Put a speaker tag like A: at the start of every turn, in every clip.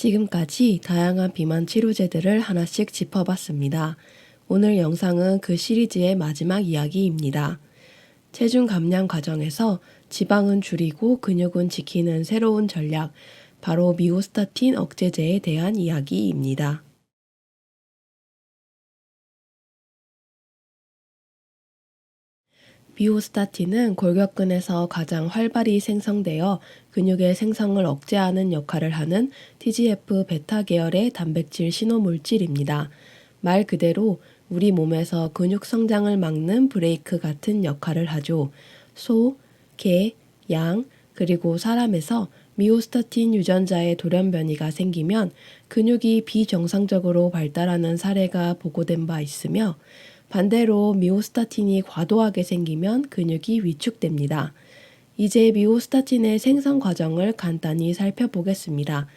A: 지금까지 다양한 비만 치료제들을 하나씩 짚어봤습니다. 오늘 영상은 그 시리즈의 마지막 이야기입니다. 체중 감량 과정에서 지방은 줄이고 근육은 지키는 새로운 전략, 바로 미오스타틴 억제제에 대한 이야기입니다. 미오스타틴은 골격근에서 가장 활발히 생성되어 근육의 생성을 억제하는 역할을 하는 TGF 베타 계열의 단백질 신호 물질입니다. 말 그대로 우리 몸에서 근육 성장을 막는 브레이크 같은 역할을 하죠. 소, 개, 양, 그리고 사람에서 미오스타틴 유전자의 돌연 변이가 생기면 근육이 비정상적으로 발달하는 사례가 보고된 바 있으며 반대로 미오스타틴이 과도하게 생기면 근육이 위축됩니다. 이제 미오스타틴의 생성 과정을 간단히 살펴보겠습니다.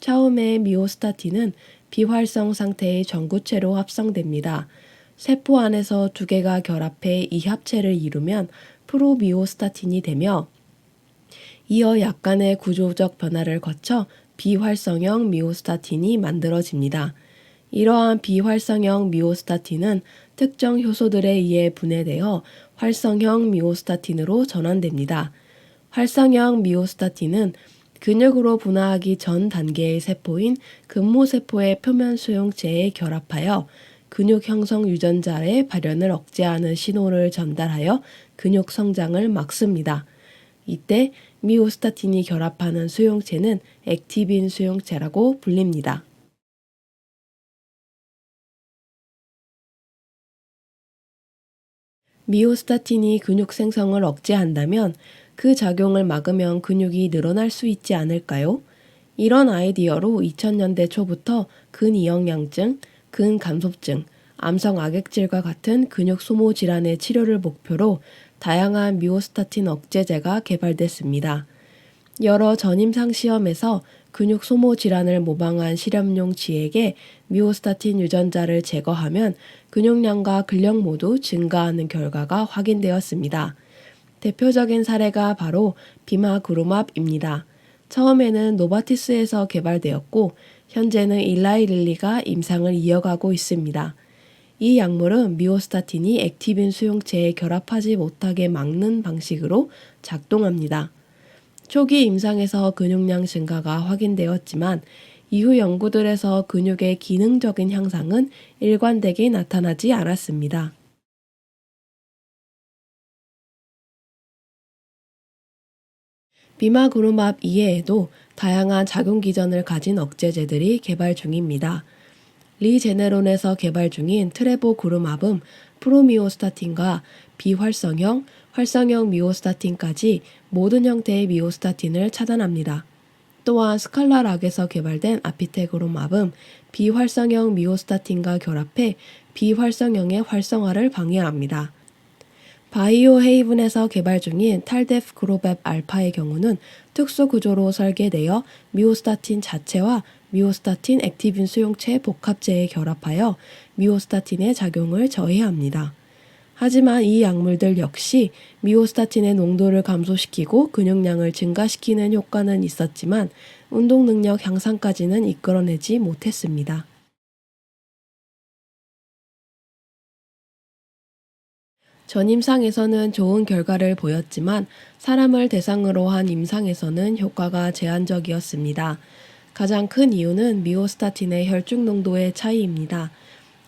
A: 처음에 미오스타틴은 비활성 상태의 전구체로 합성됩니다. 세포 안에서 두 개가 결합해 이 합체를 이루면 프로미오스타틴이 되며 이어 약간의 구조적 변화를 거쳐 비활성형 미오스타틴이 만들어집니다. 이러한 비활성형 미오스타틴은 특정 효소들에 의해 분해되어 활성형 미오스타틴으로 전환됩니다. 활성형 미오스타틴은 근육으로 분화하기 전 단계의 세포인 근모세포의 표면 수용체에 결합하여 근육 형성 유전자의 발현을 억제하는 신호를 전달하여 근육 성장을 막습니다. 이때 미오스타틴이 결합하는 수용체는 액티빈 수용체라고 불립니다. 미오스타틴이 근육 생성을 억제한다면 그 작용을 막으면 근육이 늘어날 수 있지 않을까요? 이런 아이디어로 2000년대 초부터 근이형양증, 근감소증, 암성 악액질과 같은 근육 소모 질환의 치료를 목표로 다양한 미오스타틴 억제제가 개발됐습니다. 여러 전임상 시험에서 근육 소모 질환을 모방한 실험용 쥐에게 미오스타틴 유전자를 제거하면 근육량과 근력 모두 증가하는 결과가 확인되었습니다. 대표적인 사례가 바로 비마그루맙입니다. 처음에는 노바티스에서 개발되었고 현재는 일라이 릴리가 임상을 이어가고 있습니다. 이 약물은 미오스타틴이 액티빈 수용체에 결합하지 못하게 막는 방식으로 작동합니다. 초기 임상에서 근육량 증가가 확인되었지만 이후 연구들에서 근육의 기능적인 향상은 일관되게 나타나지 않았습니다. 비마그루맙 이외에도 다양한 작용 기전을 가진 억제제들이 개발 중입니다. 리제네론에서 개발 중인 트레보그루맙은 프로미오스타틴과 비활성형, 활성형 미오스타틴까지 모든 형태의 미오스타틴을 차단합니다. 또한 스칼라 락에서 개발된 아피테그로맙은 비활성형 미오스타틴과 결합해 비활성형의 활성화를 방해합니다. 바이오 헤이븐에서 개발 중인 탈데프 그로베 알파의 경우는 특수 구조로 설계되어 미오스타틴 자체와 미오스타틴 액티빈 수용체 복합제에 결합하여 미오스타틴의 작용을 저해합니다. 하지만 이 약물들 역시 미오스타틴의 농도를 감소시키고 근육량을 증가시키는 효과는 있었지만 운동 능력 향상까지는 이끌어내지 못했습니다. 전임상에서는 좋은 결과를 보였지만 사람을 대상으로 한 임상에서는 효과가 제한적이었습니다. 가장 큰 이유는 미오스타틴의 혈중 농도의 차이입니다.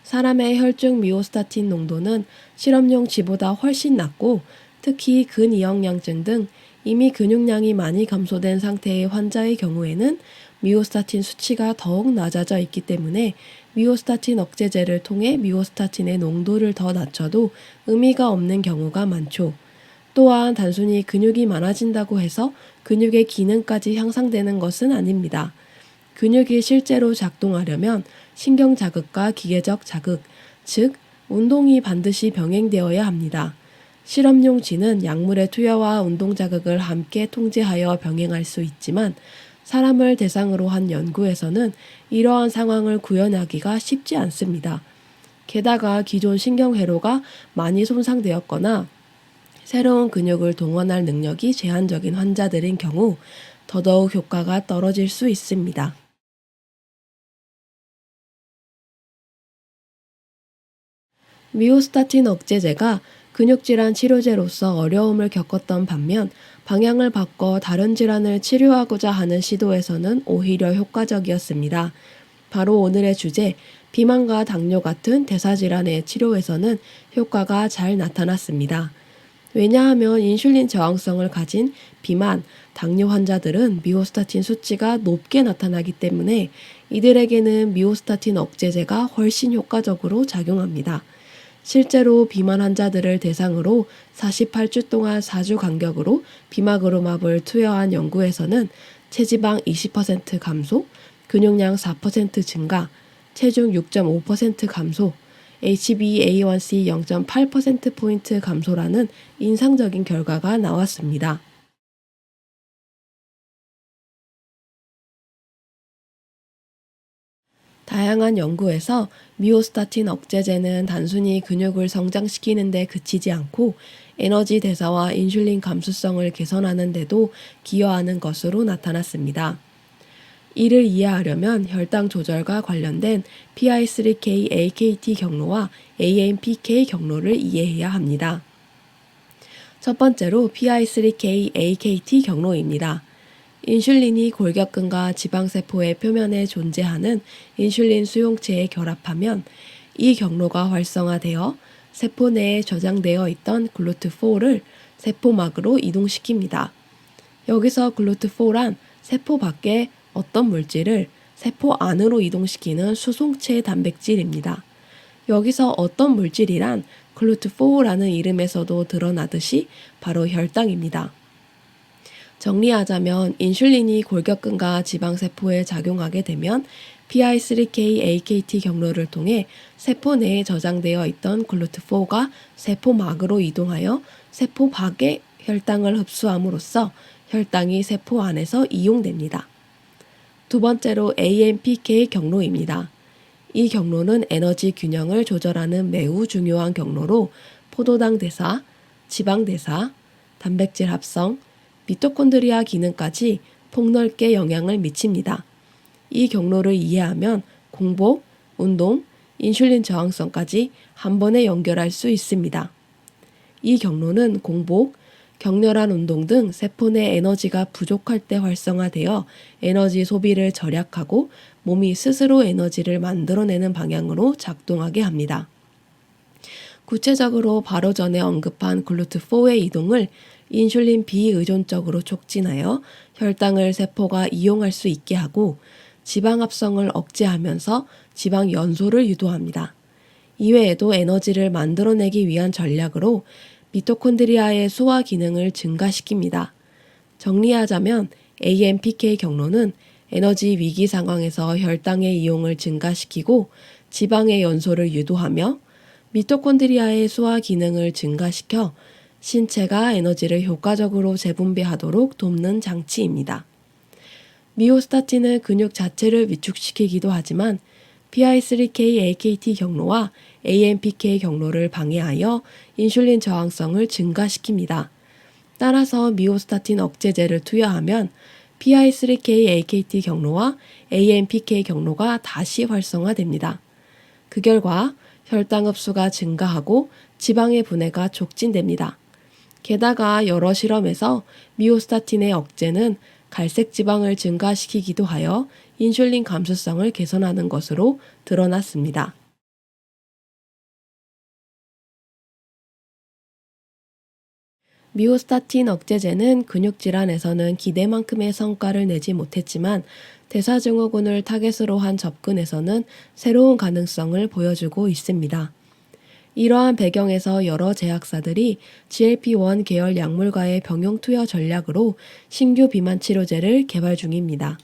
A: 사람의 혈중 미오스타틴 농도는 실험용 쥐보다 훨씬 낮고 특히 근이형양증 등 이미 근육량이 많이 감소된 상태의 환자의 경우에는 미오스타틴 수치가 더욱 낮아져 있기 때문에 미오스타틴 억제제를 통해 미오스타틴의 농도를 더 낮춰도 의미가 없는 경우가 많죠. 또한 단순히 근육이 많아진다고 해서 근육의 기능까지 향상되는 것은 아닙니다. 근육이 실제로 작동하려면 신경 자극과 기계적 자극, 즉, 운동이 반드시 병행되어야 합니다. 실험용 쥐는 약물의 투여와 운동 자극을 함께 통제하여 병행할 수 있지만 사람을 대상으로 한 연구에서는 이러한 상황을 구현하기가 쉽지 않습니다. 게다가 기존 신경회로가 많이 손상되었거나 새로운 근육을 동원할 능력이 제한적인 환자들인 경우 더더욱 효과가 떨어질 수 있습니다. 미오스타틴 억제제가 근육질환 치료제로서 어려움을 겪었던 반면 방향을 바꿔 다른 질환을 치료하고자 하는 시도에서는 오히려 효과적이었습니다. 바로 오늘의 주제, 비만과 당뇨 같은 대사질환의 치료에서는 효과가 잘 나타났습니다. 왜냐하면 인슐린 저항성을 가진 비만, 당뇨 환자들은 미오스타틴 수치가 높게 나타나기 때문에 이들에게는 미오스타틴 억제제가 훨씬 효과적으로 작용합니다. 실제로 비만 환자들을 대상으로 48주 동안 4주 간격으로 비마그로맙을 투여한 연구에서는 체지방 20% 감소, 근육량 4% 증가, 체중 6.5% 감소, HbA1c 0.8%포인트 감소라는 인상적인 결과가 나왔습니다. 다양한 연구에서 미오스타틴 억제제는 단순히 근육을 성장시키는 데 그치지 않고 에너지 대사와 인슐린 감수성을 개선하는 데도 기여하는 것으로 나타났습니다. 이를 이해하려면 혈당 조절과 관련된 PI3K AKT 경로와 AMPK 경로를 이해해야 합니다. 첫 번째로 PI3K AKT 경로입니다. 인슐린이 골격근과 지방세포의 표면에 존재하는 인슐린 수용체에 결합하면 이 경로가 활성화되어 세포 내에 저장되어 있던 글루트4를 세포막으로 이동시킵니다. 여기서 글루트4란 세포 밖에 어떤 물질을 세포 안으로 이동시키는 수송체 단백질입니다. 여기서 어떤 물질이란 글루트4라는 이름에서도 드러나듯이 바로 혈당입니다. 정리하자면 인슐린이 골격근과 지방세포에 작용하게 되면 PI3K AKT 경로를 통해 세포 내에 저장되어 있던 글루트4가 세포막으로 이동하여 세포 밖에 혈당을 흡수함으로써 혈당이 세포 안에서 이용됩니다. 두 번째로 AMPK 경로입니다. 이 경로는 에너지 균형을 조절하는 매우 중요한 경로로 포도당 대사, 지방 대사, 단백질 합성, 미토콘드리아 기능까지 폭넓게 영향을 미칩니다. 이 경로를 이해하면 공복, 운동, 인슐린 저항성까지 한 번에 연결할 수 있습니다. 이 경로는 공복, 격렬한 운동 등 세포 내 에너지가 부족할 때 활성화되어 에너지 소비를 절약하고 몸이 스스로 에너지를 만들어내는 방향으로 작동하게 합니다. 구체적으로 바로 전에 언급한 글루트4의 이동을 인슐린 비의존적으로 촉진하여 혈당을 세포가 이용할 수 있게 하고 지방 합성을 억제하면서 지방 연소를 유도합니다. 이외에도 에너지를 만들어내기 위한 전략으로 미토콘드리아의 소화 기능을 증가시킵니다. 정리하자면 AMPK 경로는 에너지 위기 상황에서 혈당의 이용을 증가시키고 지방의 연소를 유도하며 미토콘드리아의 소화 기능을 증가시켜 신체가 에너지를 효과적으로 재분배하도록 돕는 장치입니다. 미오스타틴은 근육 자체를 위축시키기도 하지만 PI3K AKT 경로와 AMPK 경로를 방해하여 인슐린 저항성을 증가시킵니다. 따라서 미오스타틴 억제제를 투여하면 PI3K AKT 경로와 AMPK 경로가 다시 활성화됩니다. 그 결과 혈당 흡수가 증가하고 지방의 분해가 촉진됩니다. 게다가 여러 실험에서 미오스타틴의 억제는 갈색 지방을 증가시키기도 하여 인슐린 감수성을 개선하는 것으로 드러났습니다. 미오스타틴 억제제는 근육 질환에서는 기대만큼의 성과를 내지 못했지만 대사증후군을 타겟으로 한 접근에서는 새로운 가능성을 보여주고 있습니다. 이러한 배경에서 여러 제약사들이 GLP-1 계열 약물과의 병용 투여 전략으로 신규 비만 치료제를 개발 중입니다.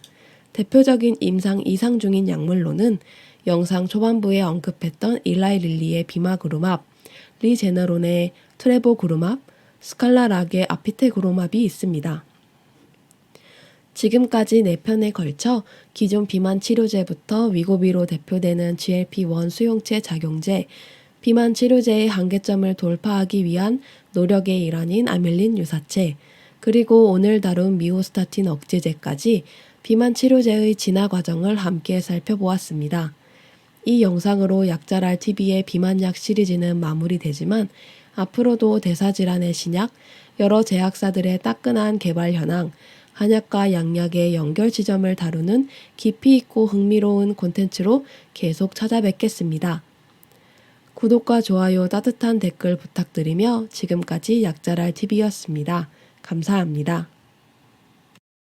A: 대표적인 임상 이상 중인 약물로는 영상 초반부에 언급했던 일라이 릴리의 비마그루맙, 리제너론의 트레보그루맙, 스칼라 락의 아피테그루맙이 있습니다. 지금까지 4편에 걸쳐 기존 비만 치료제부터 위고비로 대표되는 GLP-1 수용체 작용제, 비만 치료제의 한계점을 돌파하기 위한 노력의 일환인 아밀린 유사체, 그리고 오늘 다룬 미오스타틴 억제제까지 비만 치료제의 진화 과정을 함께 살펴보았습니다. 이 영상으로 약자랄 TV의 비만약 시리즈는 마무리되지만 앞으로도 대사질환의 신약, 여러 제약사들의 따끈한 개발 현황, 한약과 양약의 연결 지점을 다루는 깊이 있고 흥미로운 콘텐츠로 계속 찾아뵙겠습니다. 구독과 좋아요, 따뜻한 댓글 부탁드리며 지금까지 약자랄 TV였습니다. 감사합니다.